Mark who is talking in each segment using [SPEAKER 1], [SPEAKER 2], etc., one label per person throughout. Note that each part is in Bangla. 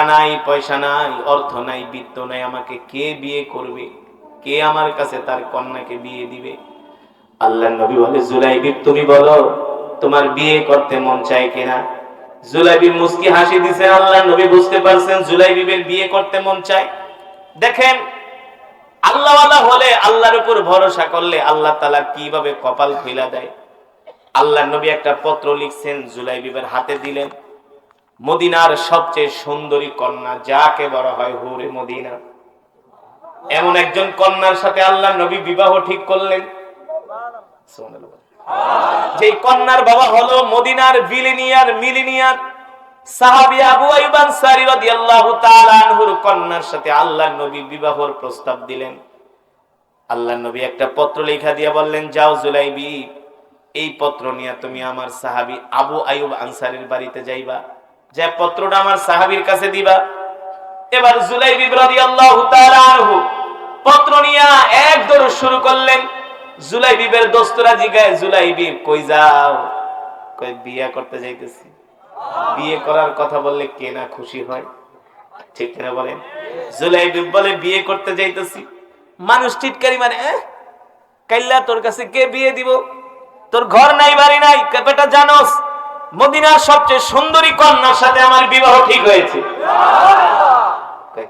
[SPEAKER 1] টাকা নাই, পয়সা নাই, অর্থ নাই, বিত্ত নাই, আমাকে কে বিয়ে করবে? কে আমার কাছে তার কন্যাকে বিয়ে দিবে? আল্লাহ নবী বলে জুলাইবি তুমি বলো, তোমার বিয়ে করতে মন চায় কিনা? জুলাইবি মুস্কি হাসি দিছে, আল্লাহ নবী বুঝতে পারছেন জুলাইবিবের বিয়ে করতে মন চায়। দেখেন, আল্লাহওয়ালা হলে আল্লাহর উপর ভরসা করলে আল্লাহ তালা কীভাবে কপাল খুইলা দেয়? আল্লাহ নবী একটা পত্র লিখছেন, জুলাইবিবের হাতে দিলেন। মদিনার সবচেয়ে সুন্দরী কন্যা, যাকে বলা হয় হুরে মদিনা। এমন একজন কন্যার সাথে আল্লাহ নবী বিবাহ ঠিক করলেন। যে কন্যার বাবা হলো মদিনার বিলিনিয়ার মিলিনিয়ার আবু কন্যার সাথে নবী বিবাহর প্রস্তাব দিলেন। নবী একটা পত্র লেখা দিয়ে বললেন এই পত্র নিয়ে তুমি আমার সাহাবী আবু আইয়ুব আনসারীর বাড়িতে যাইবা। যে পত্রটা আমার সাহাবীর কাছে দিবা। এবার জুলাই তাআলা আনহু পত্র নিয়ে এক দৌড় শুরু করলেন। জুলাইবিবের দোস্তরা জিগায় জুলাইবি কই যাও? কই বিয়া করতে যাইতেছি। বিয়ে করার কথা বললে কে না খুশি হয়? ঠিক কিনা বলেন? জুলাইবি বলে বিয়ে করতে যাইতেছি। মানুষ টিটকারি মানে "এহ, কাইল্লা তোর কাছে কে বিয়ে দিব? তোর ঘর নাই বাড়ি নাই বেটা জানোস? মদিনার সবচেয়ে সুন্দরী কন্যার সাথে আমার বিবাহ ঠিক হয়েছে।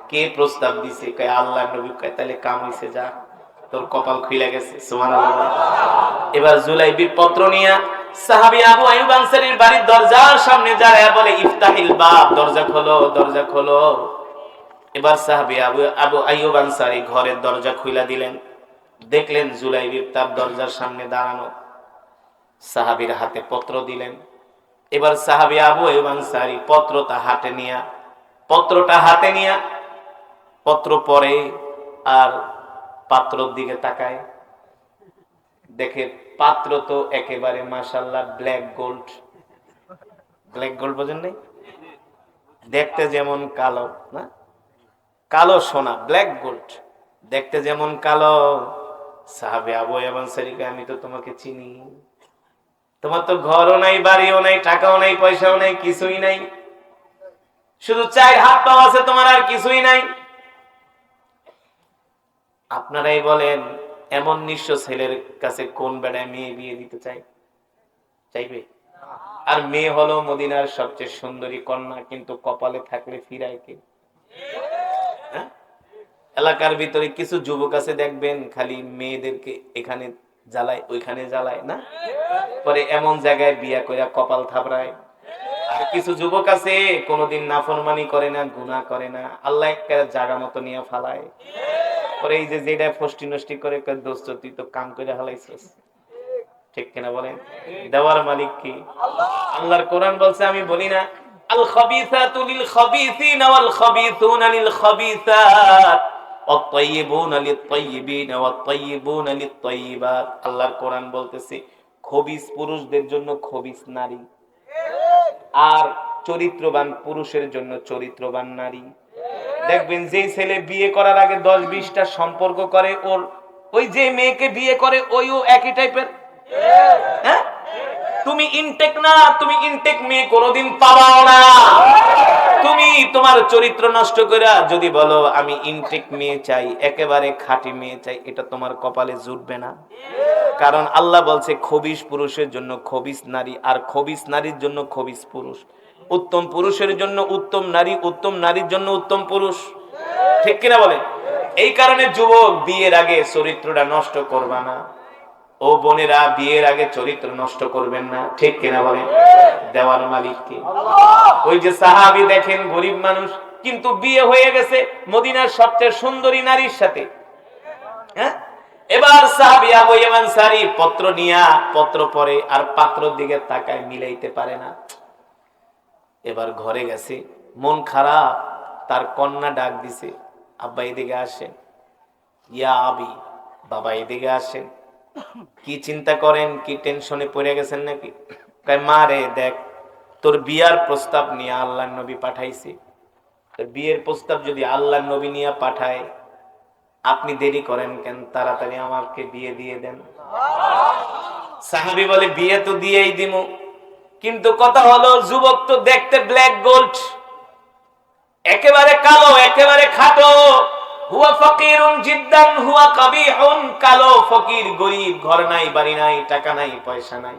[SPEAKER 1] কে প্রস্তাব দিছে? কয়, আল্লাহ নবী। কয়, তাহলে কাম হইছে, যা। তোর কপাল খুইলা গেছে, সুবহানাল্লাহ। এবার জুলাইবির পত্র নিয়া সাহাবী আবু আইয়ুব আনসারীর বাড়ির দরজার সামনে দাঁড়ায় বলে, ইফতাহিল বাব, দরজা খোলো দরজা খোলো। এবার সাহাবী আবু আবু আইয়ুব আনসারী ঘরের দরজা খুইলা দিলেন। দেখলেন জুলাইবির তার দরজার সামনে দাঁড়ানো। সাহাবীর হাতে পত্র দিলেন। এবার সাহাবী আবু আইয়ুব আনসারী পত্রটা হাতে নিয়া, পত্রটা হাতে নিয়া, পত্র পরে আর পাত্রর দিকে তাকায়। দেখে পাত্র তো একেবারে মাশাল্লাহ ব্ল্যাক গোল্ড। ব্ল্যাক গোল্ড বোঝেন নেই? দেখতে যেমন কালো, না? কালো সোনা, ব্ল্যাক গোল্ড। দেখতে যেমন কালো, সাহাবে আবু এবং সারিকে আমি তো তোমাকে চিনি। তোমার তো ঘরও নাই, বাড়িও নাই, টাকাও নাই, পয়সাও নাই, কিছুই নাই। শুধু চার হাত পাও আছে, তোমার আর কিছুই নাই। আপনারাই বলেন, এমন নিঃস্ব ছেলের কাছে কোন বেড়ায় মেয়ে বিয়ে দিতে চাই? চাইবে? আর মেয়ে হলো মদিনার সবচেয়ে সুন্দরী কন্যা, কিন্তু কপালে থাকলে ফিরায় কে? হ্যাঁ? এলাকার ভিতরে কিছু যুবক আছে, দেখবেন খালি মেয়েদেরকে এখানে জ্বালায় ওইখানে জ্বালায় না? পরে এমন জায়গায় বিয়া কইরা কপাল থাবড়ায়। কিছু যুবক আছে, কোনোদিন নাফরমানি করে না, গুনাহ করে না, আল্লাহ একটা জায়গা মতো নিয়ে ফালায়। পরে এই যে যেটা ফষ্টি নষ্টি করে দোস্ত, তুই তো কাম করে হালাইছিস। ঠিক কিনা বলেন? দেওয়ার মালিক কি? আল্লাহর কোরআন বলছে, আমি বলি না আল খাবিসাতু লিল খাবিসিনা ওয়াল খাবিসুনা লিল খাবিসাত আল্লাহর কোরআন বলতেছে, খবিস পুরুষদের জন্য খবিস নারী। আর চরিত্রবান পুরুষের জন্য চরিত্রবান নারী। দেখবেন যেই ছেলে বিয়ে করার আগে দশ বিশটা সম্পর্ক করে, ওর ওই যে মেয়েকে বিয়ে করে, ওইও একই টাইপের? হ্যাঁ? তুমি ইনটেক না, তুমি ইনটেক মেয়ে কোনোদিন পাবাও না। তুমি তোমার চরিত্র নষ্ট করে যদি বলো, আমি ইনটেক মেয়ে চাই, একেবারে খাঁটি মেয়ে চাই, এটা তোমার কপালে জুটবে না। কারণ আল্লাহ বলছে খবিস পুরুষের জন্য খবিস নারী, আর খবিস নারীর জন্য খবিস পুরুষ। উত্তম পুরুষের জন্য উত্তম নারী, উত্তম নারীর জন্য উত্তম পুরুষ। ঠিক কিনা বলে এই কারণে যুবক বিয়ের আগে চরিত্রটা নষ্ট করবা না। ও বোনেরা বিয়ের আগে চরিত্র নষ্ট করবেন না। ঠিক কিনা বলেন? দেওয়ার মালিককে। ওই যে সাহাবি দেখেন গরিব মানুষ কিন্তু বিয়ে হয়ে গেছে মদিনার সবচেয়ে সুন্দরী নারীর সাথে। হ্যাঁ? এবার সাহাবি আবু পত্র নিয়া পত্র পরে আর পাত্রর দিকে তাকায় মিলাইতে পারে না। এবার ঘরে গেছে মন খারাপ তার কন্যা ডাক দিছে আব্বা এদিকে আসেন। ইয়া আবি বাবা এদিকে আসেন। কি চিন্তা করেন? কি টেনশনে পড়ে গেছেন নাকি? মা রে, দেখ, তোর বিয়ার প্রস্তাব নিয়ে আল্লাহ নবী পাঠাইছি। তোর বিয়ের প্রস্তাব যদি আল্লাহ নবী নিয়ে পাঠায়, আপনি দেরি করেন কেন? তাড়াতাড়ি আমাকে বিয়ে দিয়ে দেন। সাহাবি বলে, বিয়ে তো দিয়েই দিমু। কিন্তু কথা হলো, যুবক তো দেখতে ব্ল্যাক গোল্ড একেবারে কালো, একেবারে খাটো। হুয়া ফকিরুন জিদ্দান, হুয়া কাবিহুন, কালো ফকির, গরিব, ঘর নাই, বাড়ি নাই, টাকা নাই, পয়সা নাই।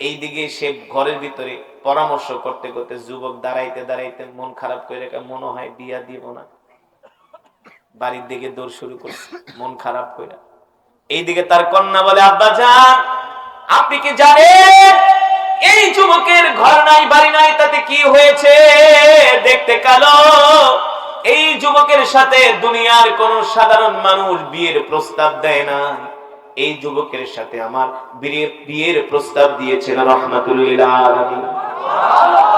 [SPEAKER 1] এইদিকে সে ঘরের ভিতরে পরামর্শ করতে করতে যুবক দাঁড়াইতে দাঁড়াইতে মন খারাপ করে রেখে, মনে হয় বিয়া দিব না। বাড়ির দিকে দৌড় শুরু করছে, মন খারাপ করে। এইদিকে তার কন্যা বলে, আব্বা যান আপনি কি জানেন? এই যুবকের ঘর নাই, বাড়ি নাই, তাতে কি হয়েছে? দেখতে কালো এই যুবকের সাথে দুনিয়ার কোন সাধারণ মানুষ বিয়ের প্রস্তাব দেয় না। এই যুবকের সাথে আমার বিয়ের প্রস্তাব দিয়েছেন রহমাতুল্লাহ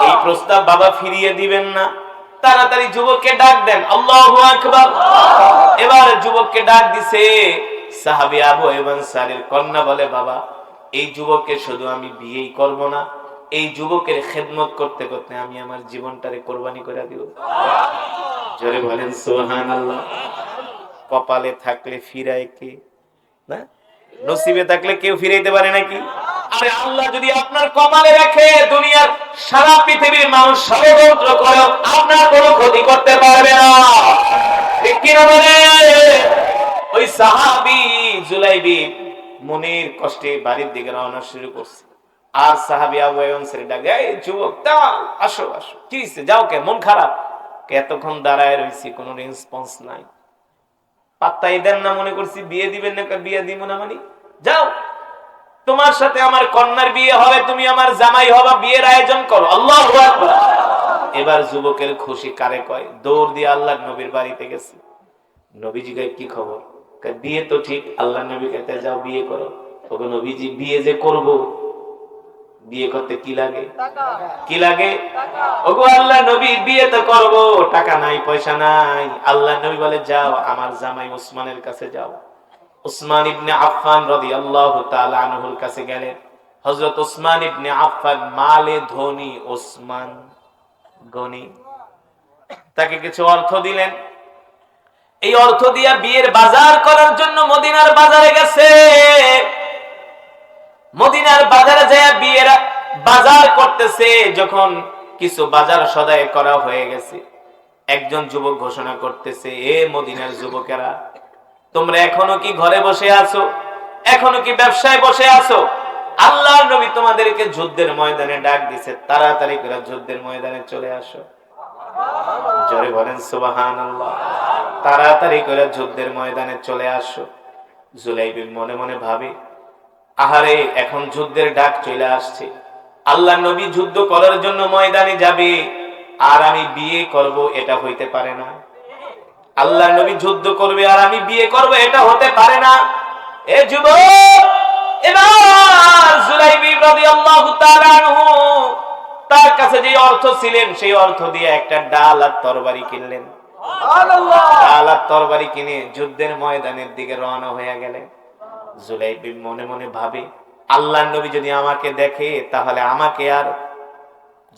[SPEAKER 1] এই প্রস্তাব বাবা ফিরিয়ে দিবেন না। তাড়াতাড়ি যুবককে ডাক দেন, আল্লাহু এবার যুবককে ডাক দিছে, সাহাবী আবু এবং সারের কন্যা বলে, বাবা, এই যুবককে শুধু আমি বিয়েই করব না, এই যুবকের খেদমত করতে করতে আমি আমার জীবনটারে কোরবানি করে দিব। জোরে বলেন, সুবহানাল্লাহ। কপালে থাকলে ফিরায় কে? না? নসিবে থাকলে কেউ ফিরাইতে পারে নাকি? আরে আল্লাহ যদি আপনার কপালে রাখে, দুনিয়ার সারা পৃথিবীর মানুষ করে আপনার ক্ষতি করতে পারবে না। ঠিক কিনা বলে? ওই সাহাবি জুলাইবি মনের কষ্টে বাড়ির দিকে রওনা শুরু করছে। আর সাহাবি আবু ডাকে যুবক দাও আসো আসো। কি যাও কে? মন খারাপ? এতক্ষণ দাঁড়ায় রইছি, কোনো রেসপন্স নাই। পাত্তাই দেন না মনে করছি, বিয়ে দিবেন না বিয়ে দিব না মানে? যাও, তোমার সাথে আমার কন্যার বিয়ে হবে, তুমি আমার জামাই হবা, বিয়ের আয়োজন করো। আল্লাহ এবার যুবকের খুশি কারে কয়? দৌড় দিয়ে আল্লাহ নবীর বাড়িতে গেছে। নবীজি কয়, কি খবর? বিয়ে তো ঠিক, আল্লাহ নবী কাছে যাও বিয়ে করো। ওগো নবীজি, বিয়ে যে করব? বিয়ে করতে কি লাগে? কি লাগে? ওগো আল্লাহ নবী বিয়ে তো করব টাকা নাই পয়সা নাই। আল্লাহ নবী বলে যাও আমার জামাই উসমানের কাছে যাও। উসমান ইবনে আফফান রাদিয়াল্লাহু তাআলা আনহুর কাছে গেলেন। হযরত উসমান ইবনে আফফান মালে ধনী ওসমান গনি। তাকে কিছু অর্থ দিলেন। এই অর্থ দিয়া বিয়ের বাজার করার জন্য মদিনার বাজারে গেছে। মদিনার বাজারে যায় বিয়ের বাজার করতেছে, যখন কিছু বাজার সদায় করা হয়ে গেছে। একজন যুবক ঘোষণা করতেছে, এ মদিনার যুবকেরা, তোমরা এখনও কি ঘরে বসে আছো? এখনও কি ব্যবসায় বসে আছো? আল্লাহ নবী তোমাদেরকে যুদ্ধের ময়দানে ডাক দিছে, তাড়াতাড়ি করে যুদ্ধের ময়দানে চলে আসো। জোরে বলেন সুবাহান তাড়াতাড়ি করে যুদ্ধের ময়দানে চলে আসো। জুলাইবি মনে মনে ভাবে আহারে এখন যুদ্ধের ডাক চলে আসছে। আল্লাহ নবী যুদ্ধ করার জন্য ময়দানে যাবে আর আমি বিয়ে করব এটা হইতে পারে না। আল্লাহ নবী যুদ্ধ করবে আর আমি বিয়ে করব এটা হতে পারে না। এ আনহু তার কাছে যে অর্থ ছিলেন সেই অর্থ দিয়ে একটা ডাল আর তরবারি কিনলেন। ডাল আর তরবারি কিনে যুদ্ধের ময়দানের দিকে রওনা হয়ে গেলেন। জুলাইবি মনে মনে ভাবে আল্লাহ নবী যদি আমাকে দেখে, তাহলে আমাকে আর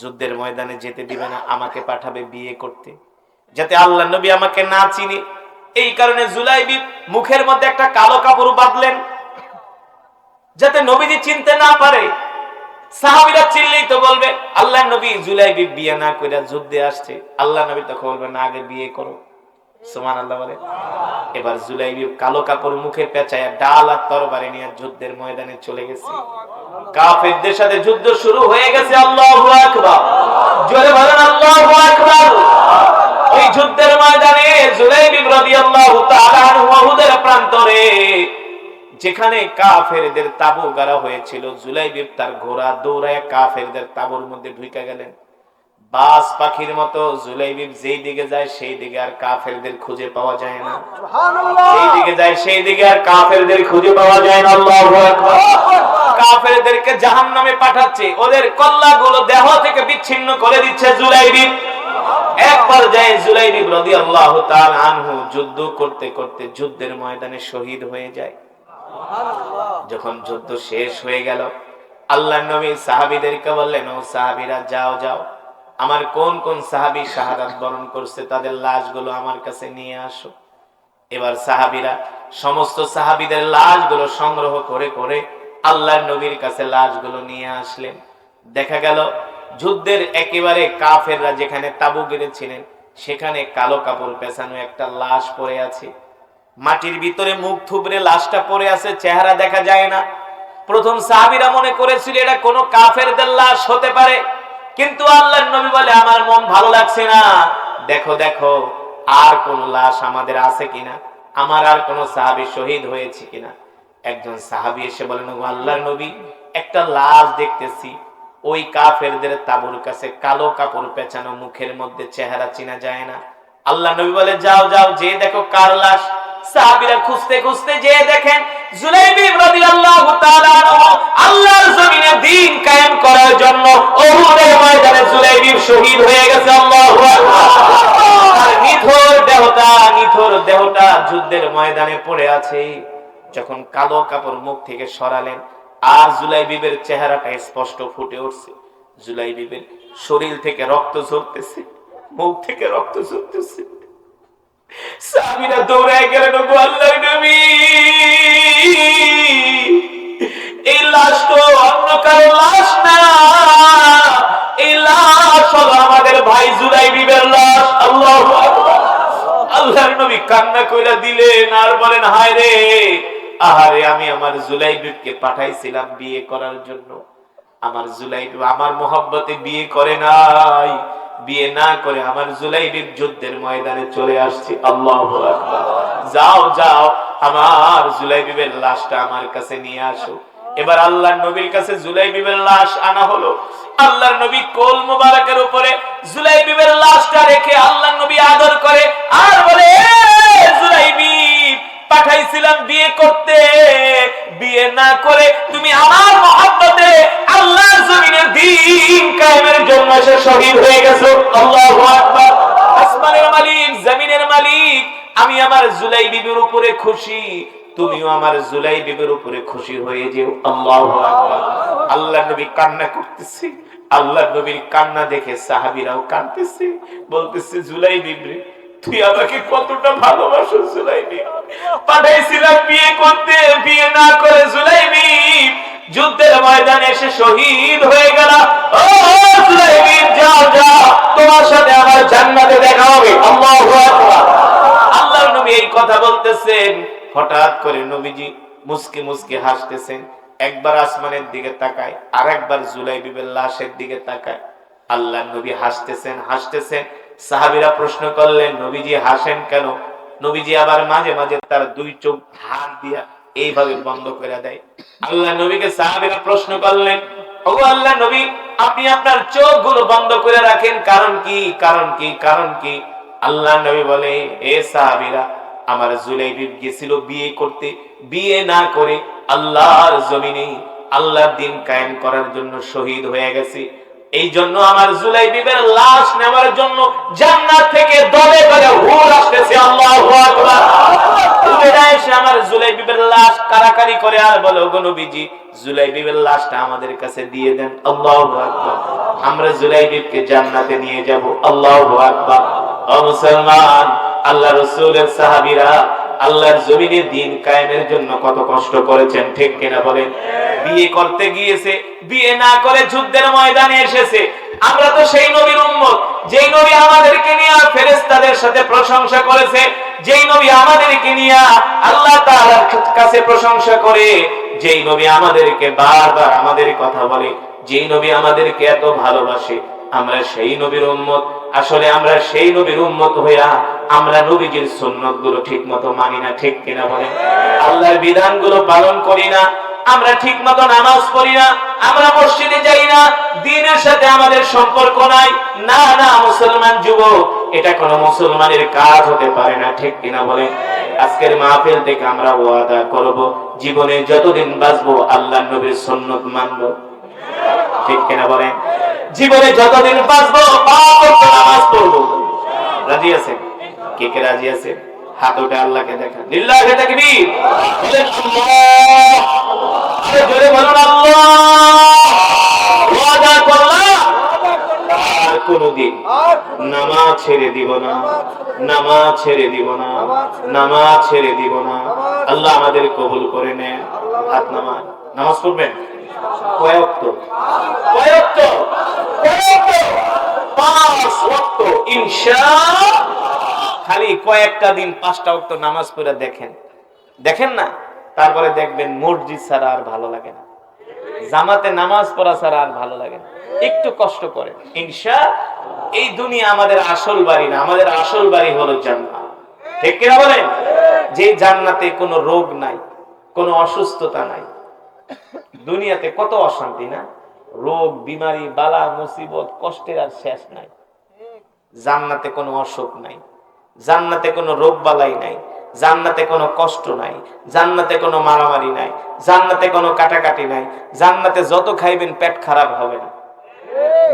[SPEAKER 1] যুদ্ধের ময়দানে যেতে দিবে না, আমাকে পাঠাবে বিয়ে করতে। যাতে আল্লাহ নবী আমাকে না চিনে। এই কারণে জুলাইবি মুখের মধ্যে একটা কালো কাপড় বাঁধলেন। যাতে নবীজি চিনতে না পারে। সাহাবিরা চিনলেই তো বলবে আল্লাহ নবী জুলাইবি বিয়ে না করে যুদ্ধে আসছে। আল্লাহ নবী তখন বলবে না আগে বিয়ে করো। সুমান আল্লাহ বলে। এবার জুলাইবি কালো কাপড় মুখে পেঁচায় ডাল আর তরবারি নিয়ে যুদ্ধের ময়দানে চলে গেছে। কাফেরদের সাথে যুদ্ধ শুরু হয়ে গেছে, আল্লাহু আকবার। জোরে বলেন, আল্লাহু আকবার। ওই যুদ্ধের ময়দানে জুলাইবি রাদিয়াল্লাহু তাআলা আনহু উহুদের প্রান্তরে, যেখানে কাফেরদের তাবু গাড়া হয়েছিল জুলাইবিব তার ঘোড়া দৌড়ায় কাফেরদের তাবুর মধ্যে ঢুকে গেলেন। বাস পাখির মতো জুলাইবিব যেই দিকে যায় সেই দিকে আর কাফেরদের খুঁজে পাওয়া যায় না। সেই দিকে যায় সেই দিকে আর কাফেরদের খুঁজে পাওয়া যায় না আল্লাহু আকবার। কাফেরদেরকে জাহান্নামে পাঠাচ্ছে ওদের কল্লাগুলো দেহ থেকে বিচ্ছিন্ন করে দিচ্ছে জুলাইবিব এক পর্যায়ে জুলাইবিব রাদিয়াল্লাহু তাআলা আনহু যুদ্ধ করতে করতে যুদ্ধের ময়দানে শহীদ হয়ে যায়। যখন যুদ্ধ শেষ হয়ে গেল আল্লাহ নবী সাহাবিদেরকে বললেন ও সাহাবিরা যাও যাও। আমার কোন কোন সাহাবি শাহাদাত বরণ করছে তাদের লাশগুলো আমার কাছে নিয়ে আসো। এবার সাহাবিরা সমস্ত সাহাবিদের লাশগুলো সংগ্রহ করে করে আল্লাহ নবীর কাছে লাশগুলো নিয়ে আসলেন। দেখা গেল যুদ্ধের একেবারে কাফেররা যেখানে তাবু গেড়েছিলেন সেখানে কালো কাপড় পেছানো একটা লাশ পড়ে আছে। মাটির ভিতরে মুখ থুবড়ে লাশটা পড়ে আছে, চেহারা দেখা যায় না। প্রথম সাহাবিরা মনে করেছিল এটা কোনো কাফেরদের লাশ হতে পারে। কিন্তু আল্লাহর নবী বলে, আমার মন ভালো লাগছে না। দেখো দেখো, আর কোন লাশ আমাদের আছে কিনা? আমার আর কোন সাহাবী শহীদ হয়েছে কিনা? একজন সাহাবী এসে বলেন "ওগো আল্লাহর নবী, একটা লাশ দেখতেছি। ওই কাফেরদের তাবুর কাছে কালো কাপড় পেঁচানো, মুখের মধ্যে চেহারা চেনা যায় না। আল্লাহ নবী বলে, যাও যাও যে দেখো কার লাশ। সাহাবীরা খুঁজতে খুঁজতে যে দেখেন রাদিয়াল্লাহু তাআলা আল্লাহর জমিনে দ্বীন কায়েম করার জন্য উহুদের ময়দানে শহীদ হয়ে গেছে, আল্লাহু আকবার। নিথর দেহটা নিথর দেহটা যুদ্ধের ময়দানে পড়ে আছে। যখন কালো কাপড় মুখ থেকে সরালেন, আর জুলাই বিবের চেহারাটা স্পষ্ট ফুটে উঠছে। জুলাই বিবের শরীর থেকে রক্ত ঝরতেছে, মুখ থেকে রক্ত ঝরতেছে। সাহাবীরা দৌড়ায় আল্লাহর নবী। এই লাশ তো লাশ না। এই লাশ হলো আমাদের ভাই জুলাই লাশ। আল্লাহর নবী কান্না কইরা দিলেন আর বলেন, হায় রে, আহারে, আমি আমার জুলাইবিবকে পাঠাইছিলাম বিয়ে করার জন্য। আমার জুলাইবিব, আমার মোহব্বতে বিয়ে করে নাই। বিয়ে না করে আমার জুলাইবির যুদ্ধের ময়দানে চলে আসছি। আল্লাহ যাও যাও, আমার জুলাইবিবের লাশটা আমার কাছে নিয়ে আসো। এবার আল্লাহ নবীর কাছে জুলাইবিবের লাশ আনা হলো। আল্লাহর নবী কোল মোবারকের উপরে জুলাইবিবের লাশটা রেখে আল্লাহ নবী আদর করে আর বলে, "এ জুলাইবিব পাঠাইছিলাম বিয়ে করতে। বিয়ে না করে তুমি আমার মহব্বতে আল্লাহর জমিনে দিন কায়েমের জন্য এসে শহীদ হয়ে গেছো। আল্লাহু আকবার। আসমানের মালিক, জমিনের মালিক, আমি আমার জুলাই বিবির উপরে খুশি। তুমিও আমার জুলাই বিবির উপরে খুশি হয়ে যেও। আল্লাহু আকবার। আল্লাহ নবী কান্না করতেছে। আল্লাহ নবীর কান্না দেখে সাহাবীরাও কাঁদতেছে। বলতেছে, জুলাই বিবরে তুই আমাকে কতটা ভালোবাসো জুলাইবি পাঠাইছিলাম বিয়ে করতে, বিয়ে না করে জুলাইবি যুদ্ধের ময়দানে এসে শহীদ হয়ে গেল। তোমার সাথে আমার জান্নাতে দেখা হবে। নবী এই কথা বলতেছেন। হঠাৎ করে নবীজি মুসকে মুসকে হাসতেছেন। একবার আসমানের দিকে তাকায় আর একবার জুলাইবিবের লাশের দিকে তাকায়। আল্লাহ নবী হাসতেছেন হাসতেছেন। সাহাবিরা প্রশ্ন করলেন, নবীজি হাসেন কেন? নবীজি আবার মাঝে মাঝে তার দুই চোখ হাত দিয়া এইভাবে বন্ধ করে দেয়। আল্লাহ নবীকে সাহাবিরা প্রশ্ন করলেন ও আল্লাহ নবী, আপনি আপনার চোখগুলো বন্ধ করে রাখেন, কারণ কি কারণ কি কারণ কি? আল্লাহ নবী বলে, এ সাহাবিরা, আমার গেছিল বিয়ে করতে, বিয়ে না করে আল্লাহর জমিনে আল্লাহর দিন কায়েম করার জন্য শহীদ হয়ে গেছে। এই জন্য আমার জুলাই বিবের লাশ নেওয়ার জন্য জান্নাত থেকে দলে দলে হুর আসতেছে, আল্লাহু এসে আমার জুলাই বিবের লাশ কারাকারি করে আর বলে, ওগো নবীজি জুলাই বিবের লাশটা আমাদের কাছে দিয়ে দেন, আল্লাহু আমরা জুলাই বিবকে জান্নাতে নিয়ে যাব, আল্লাহু আকবার। ও মুসলমান, আল্লাহ রাসূলের সাহাবীরা আল্লাহর জমিনে দিন কায়েমের জন্য কত কষ্ট করেছেন, ঠিক কিনা বলেন? বিয়ে করতে গিয়েছে, বিয়ে না করে যুদ্ধের ময়দানে এসেছে। আমরা তো সেই নবীর উম্মত, যেই নবী আমাদেরকে নিয়ে ফেরেশতাদের সাথে প্রশংসা করেছে, যেই নবী আমাদেরকে নিয়ে আল্লাহ তাআলার কাছে প্রশংসা করে, যেই নবী আমাদেরকে বারবার আমাদের কথা বলে, যেই নবী আমাদেরকে এত ভালোবাসে, আমরা সেই নবীর উম্মত। আসলে আমরা সেই নবীর উম্মত হইয়া আমরা নবীজির সুন্নতগুলো ঠিক মতো মানি না, ঠিক কিনা বলে আল্লাহর বিধানগুলো পালন করি না, আমরা ঠিক মতো নামাজ পড়ি না, আমরা মসজিদে যাই না, দিনের সাথে আমাদের সম্পর্ক নাই। না না, মুসলমান যুবক, এটা কোনো মুসলমানের কাজ হতে পারে না, ঠিক কিনা বলে আজকের মাহফিল থেকে আমরা ওয়াদা করব, জীবনে যতদিন বাঁচবো আল্লাহ নবীর সুন্নত মানবো। ঠিক কিনা বলেন? জীবনে যতদিন বাঁচবো নামাজ পড়ব। রাজি আছেন? কে কে রাজি আছেন হাত উঠে আল্লাহকে কোনদিন ছেড়ে দিব না। ছেড়ে দিব না। ছেড়ে দিব না। আল্লাহ আমাদের কবুল করে নেন। হাত নামাজ নামাজ পড়বেন? কয়েক কয়েক পাঁচ ওয়াক্ত। ইনশাআল্লাহ খালি কয়েকটা দিন পাঁচটা ওয়াক্ত নামাজ পড়ে দেখেন। দেখেন না? তারপরে দেখবেন মসজিদ ছাড়া আর ভালো লাগে না। জামাতে নামাজ পড়া ছাড়া আর ভালো লাগে না। একটু কষ্ট করে ইনশা, এই দুনিয়া আমাদের আসল বাড়ি না। আমাদের আসল বাড়ি হলো জান্নাত। ঠিক কিনা বলেন? যে জান্নাতে কোনো রোগ নাই, কোনো অসুস্থতা নাই। দুনিয়াতে কত অশান্তি না? রোগ, বিমারি, বালা, মুসিবত, কষ্টের আর শেষ নাই। জান্নাতে কোনো অসুখ নাই। জান্নাতে কোনো রোগ বালাই নাই, জান্নাতে কোনো কষ্ট নাই, জান্নাতে কোনো মারামারি নাই, জান্নাতে কোনো কাটাকাটি নাই, জান্নাতে যত খাইবেন পেট খারাপ হবে না,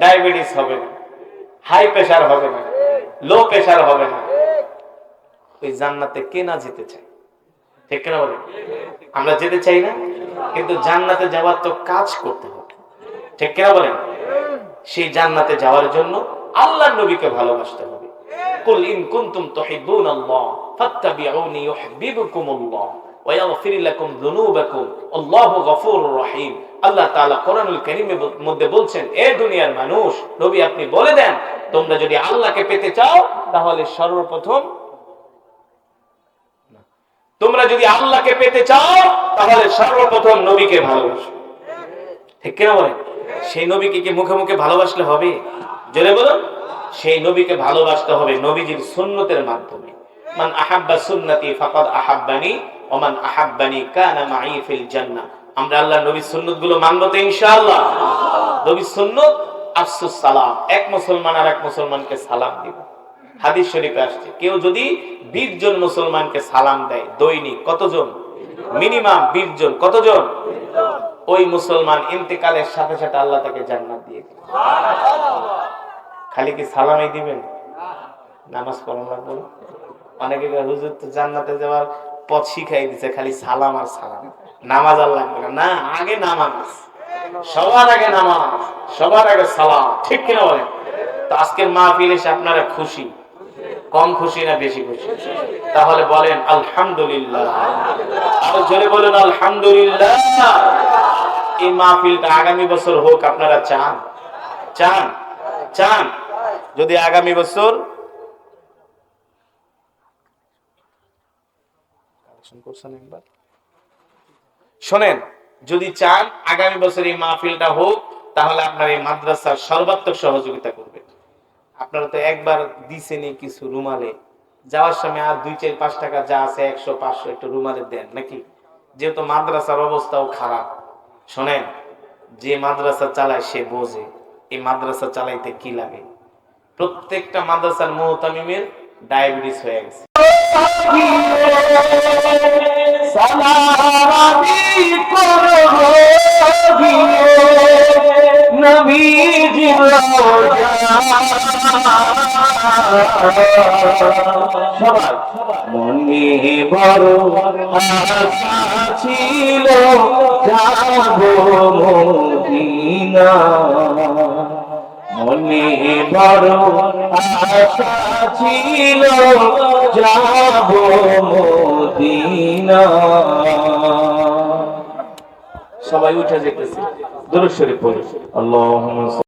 [SPEAKER 1] ডায়াবেটিস হবে না, হাই প্রেশার হবে না, লো প্রেশার হবে না। ওই জান্নাতে কে না যেতে চায়? ঠিক কিনা বলেন? আমরা যেতে চাই না, কিন্তু জান্নাতে যাওয়ার তো কাজ করতে হবে। ঠিক কিনা বলেন? সেই জান্নাতে যাওয়ার জন্য আল্লাহর নবীকে ভালোবাসতে হবে। কুল ইন কুনতুম তুহিব্বুনাল্লাহ, ফাত্তাবিউনি ইউহিব্বুকুমুল্লাহ, ওয়া ইয়াগফির লাকুম যুনুবাকুম, আল্লাহু গফুরুর রহিম। আল্লাহ তাআলা কোরআনুল মধ্যে বলছেন, এ দুনিয়ার মানুষ, নবী আপনি বলে দেন, তোমরা যদি আল্লাহকে পেতে চাও, তাহলে সর্বপ্রথম তোমরা যদি আল্লাহকে পেতে চাও, তাহলে সর্বপ্রথম নবীকে ভালোবাসো। ঠিক কিনা বলেন? সেই নবীকে কি মুখে মুখে ভালোবাসলে হবে? জোরে বলুন। সেই নবীকে ভালোবাসতে হবে নবীজির সুন্নতের মাধ্যমে। মান আহাব্বা সুন্নতি ফাকাদ আহাব্বানি ওমান আহাব্বানি কানা মাই ফিল জান্নাহ। আমরা আল্লাহ নবীর সুন্নতগুলো মানবো তো ইনশাআল্লাহ। নবীর সুন্নত, আফসুস সালাম। এক মুসলমান আর এক মুসলমানকে সালাম দিব। হাদিস শরীফে আসছে, কেউ যদি বিশ জন মুসলমানকে সালাম দেয়, দৈনিক কতজন? মিনিমাম বিশ জন, কতজন? ওই মুসলমান ইন্তেকালের সাথে সাথে আল্লাহ তাকে জান্নাত দিয়ে খালি কি সালামই দিবেন? নামাজ না? অনেকে হুজুর তো জান্নাতে যাওয়ার পথ শিখাই দিছে, খালি সালাম আর সালাম। নামাজ আর লাগবে না। না, আগে নামাজ। সবার আগে নামাজ, সবার আগে সালাম। ঠিক কিনা বলেন? তো আজকের মাহফিল এসে আপনারা খুশি? কম খুশি না বেশি খুশি? তাহলে বলেন, আলহামদুলিল্লাহ। জোরে বলেন, আলহামদুলিল্লাহ। এই মাহফিলটা আগামী বছর হোক, আপনারা চান? চান? চান? যদি আগামী বছর শোনেন, যদি চান আগামী বছর এই মাহফিলটা হোক, তাহলে আপনার এই মাদ্রাসার সর্বাত্মক সহযোগিতা করবে। আপনারা তো একবার দিছেনি কিছু রুমালে। যাওয়ার সময় আর দুই চার পাঁচ টাকা যা আছে একশো, পাঁচশো একটু রুমালে দেন, নাকি? যেহেতু মাদ্রাসার অবস্থাও খারাপ। শোনেন, যে মাদ্রাসা চালায় সে বোঝে, এই মাদ্রাসা চালাইতে কি লাগে? প্রত্যেকটা মাদ্রাসার মুহতামিমের ডায়াবেটিস হয়ে গেছে।
[SPEAKER 2] মনে বড় ছিল মনে বড় আশা ছিল যাব মদিনা।
[SPEAKER 1] সবাই উঠে যেতেছে। দূরেশ্বরী পড়ে। আল্লাহ